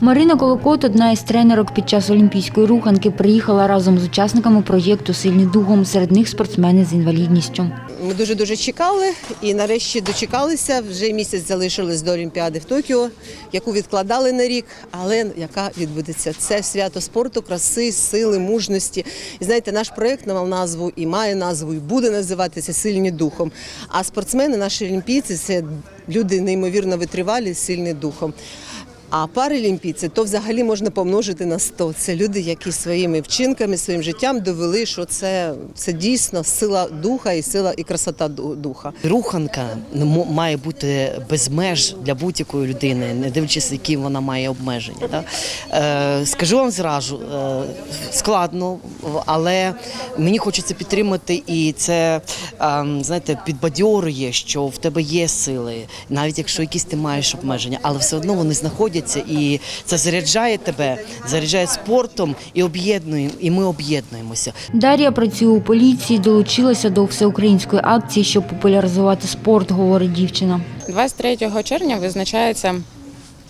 Марина Колокот, одна із тренерок під час олімпійської руханки, приїхала разом з учасниками проєкту Сильні духом. Серед них спортсмени з інвалідністю. Ми дуже дуже чекали і нарешті дочекалися. Вже місяць залишилось до Олімпіади в Токіо, яку відкладали на рік, але яка відбудеться. Це свято спорту, краси, сили, мужності. І знаєте, наш проект мав назву і має назву, і буде називатися Сильні духом. А спортсмени, наші олімпійці, це люди неймовірно витривалі, сильні духом. А паралімпійці то взагалі можна помножити на 100. Це люди, які своїми вчинками, своїм життям довели, що це, це дійсно сила духа і сила і красота духа. Руханка має бути без меж для будь-якої людини, не дивлячись, які вона має обмеження. Да? Е, скажу вам зразу, е, складно, але мені хочеться підтримати, і це е, знаєте, підбадьорює, що в тебе є сили, навіть якщо якісь ти маєш обмеження, але все одно вони знаходяться, і це заряджає тебе, заряджає спортом і об'єднує, і ми об'єднуємося. Дар'я працює у поліції, долучилася до всеукраїнської акції, щоб популяризувати спорт, говорить дівчина. 23 червня визначається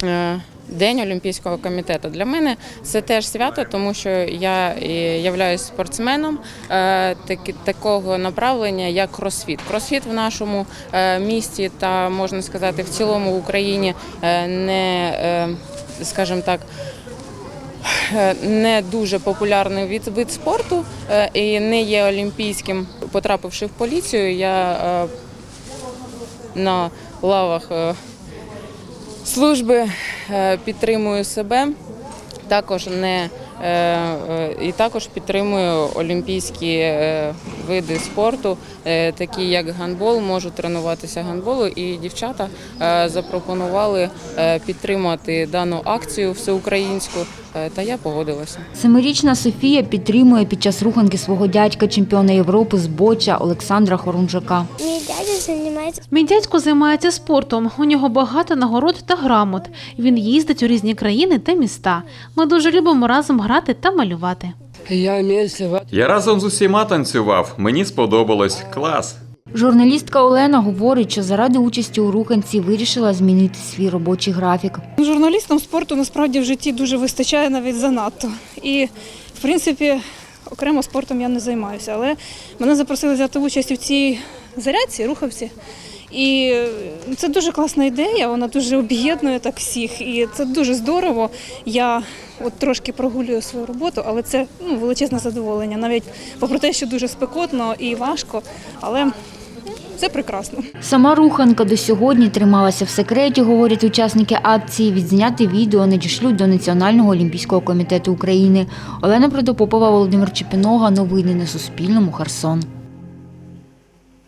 е, День Олімпійського комітету. Для мене це теж свято, тому що я е, являюсь спортсменом е, такого направлення, як кросфіт. Кросфіт в нашому е, місті та можна сказати в цілому в Україні не, скажімо так. Не дуже популярний від вид спорту і не є олімпійським. Потрапивши в поліцію, я на лавах служби е, підтримую себе, також не е, е, і також підтримую олімпійські види спорту, такі як гандбол, можу тренуватися гандболу. І дівчата запропонували підтримати дану акцію всеукраїнську, та я погодилася. Семирічна Софія підтримує під час руханки свого дядька, чемпіона Європи з боча Олександра Хорунжака. Мій дядя займається Мій дядько займається спортом. У нього багато нагород та грамот. Він їздить у різні країни та міста. Ми дуже любимо разом грати та малювати. Я разом з усіма танцював. Мені сподобалось. Клас. Журналістка Олена говорить, що заради участі у руханці вирішила змінити свій робочий графік. Журналістам спорту насправді в житті дуже вистачає навіть занадто. І, в принципі, окремо спортом я не займаюся. Але мене запросили взяти участь у цій зарядці, рухавці. І е, це дуже класна ідея, вона дуже об'єднує так всіх. І це дуже здорово. Я от трошки прогулюю свою роботу, але це ну, величезне задоволення. Навіть попри те, що дуже спекотно і важко, але це прекрасно. Сама руханка до сьогодні трималася в секреті, говорять учасники акції. Відзняти відео надішлють до Національного олімпійського комітету України. Олена Протопопова, Володимир Чепінога. Новини на Суспільному. Херсон.